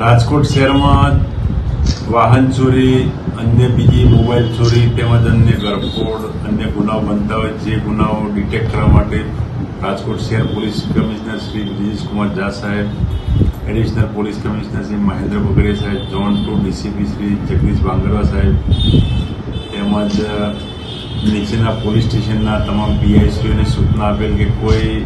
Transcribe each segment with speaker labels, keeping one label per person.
Speaker 1: રાજકોટ શહેરમાં વાહન ચોરી, અન્ય બીજી મોબાઈલ ચોરી તેમજ અન્ય ગરફોડ, અન્ય ગુનાઓ બનતા હોય જે ગુનાઓ ડિટેક્ટ કરવા માટે રાજકોટ શહેર પોલીસ કમિશનર શ્રી બ્રિજેશકુમાર ઝા સાહેબ additional police commissioner Shri Mahendra Bagre સાહેબ zone two DCP Shri Jagdish Bhangarva સાહેબ તેમજ નીચેના પોલીસ સ્ટેશનના તમામ પીઆઈસીઓને સૂચના આપેલ કે કોઈ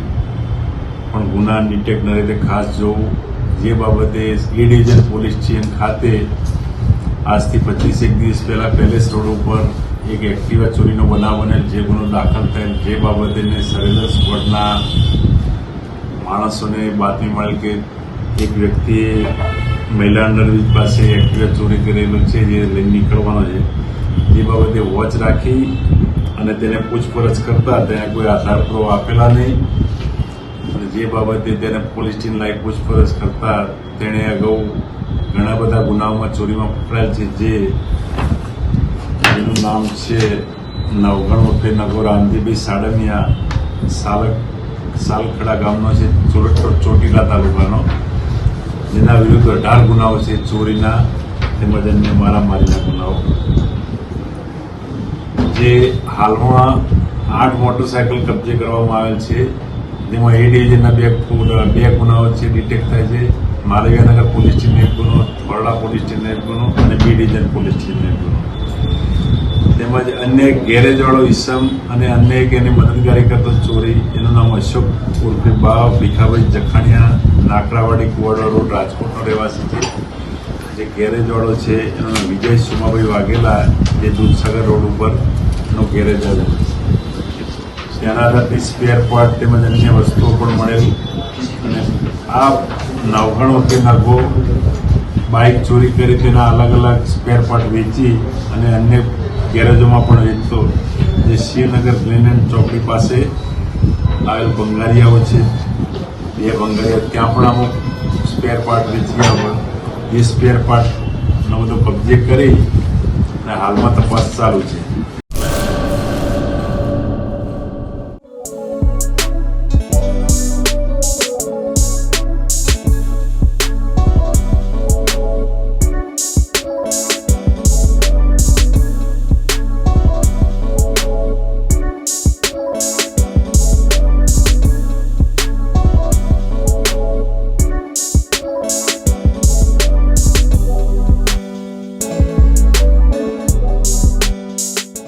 Speaker 1: પણ ગુના ડિટેક્ટ ન રીતે ખાસ જોવું. જે બાબતે એ ડિવિઝન પોલીસ સ્ટેશન ખાતે આજથી પચીસેક દિવસ પહેલા પેલેસ રોડ ઉપર એક એક્ટિવા ચોરીનો બનાવ બનેલ જે ગુનો દાખલ થયેલ જે બાબતેને સર્વેલન્સ બોર્ડના માણસોને બાતમી મળેલ કે એક વ્યક્તિએ મહિલા અંડરબ્રિજ પાસે એક્ટિવા ચોરી કરેલું છે, જે લઈને નીકળવાનો છે. જે બાબતે વોચ રાખી અને તેને પૂછપરછ કરતા તેને કોઈ આધાર પુરાવો આપેલા નહીં. જે બાબતે તેને પોલીસ ટીમ લાયક પૂછપરછ કરતા તેણે અગાઉ ઘણા બધા ગુનાઓમાં ચોરીમાં પકડાયેલ છે. જે એનું નામ છે નવગણ વખતે નગો રામજીભાઈ સાડમિયા સાલક સાલખડા ગામનો છે ચોરટોડ ચોટીલા તાલુકાનો. જેના વિરુદ્ધ અઢાર ગુનાઓ છે ચોરીના તેમજ અન્ય મારામારીના ગુનાઓ. જે હાલમાં આઠ મોટરસાયકલ કબજે કરવામાં આવેલ છે. જેમાં એ ડિવિઝનના બે બે ગુનાઓ છે ડિટેક્ટ થાય છે. માલવીયાનગર પોલીસ સ્ટેશનનો એક ગુનો થોરડા પોલીસ સ્ટેશનનો એક ગુનો અને બી ડિવિઝન પોલીસ સ્ટેશનનો એક ગુનો. તેમજ અન્ય ગેરેજવાળો ઈસમ અને અન્ય એક એની મદદગારી કરતો ચોરી, એનું નામ અશોક ઉર્ફે બાવ ભીખાભાઈ જખાણિયા નાકડાવાડી કુવાડા રોડ રાજકોટનો રહેવાસી છે. જે ગેરેજવાળો છે, એનું વિજય સુમાભાઈ વાઘેલા, જે દૂધસાગર રોડ ઉપરનો ગેરેજ આવે તેના હાથથી સ્પેર પાર્ટ તેમજ અન્ય વસ્તુઓ પણ મળેલી. અને આ નવગણ વખતે નગો બાઇક ચોરી કરી તેના અલગ અલગ સ્પેર પાર્ટ વેચી અને અન્ય ગેરેજોમાં પણ વેચતો. જે શ્રીનગર ગ્લેન ચોકડી પાસે આવેલ બંગાળીયાઓ છે. બે બંગાળીયા ત્યાં પણ અમુક સ્પેર પાર્ટ વેચી હોય એ સ્પેર પાર્ટનો બધો કબજે કરી અને હાલમાં તપાસ ચાલુ છે.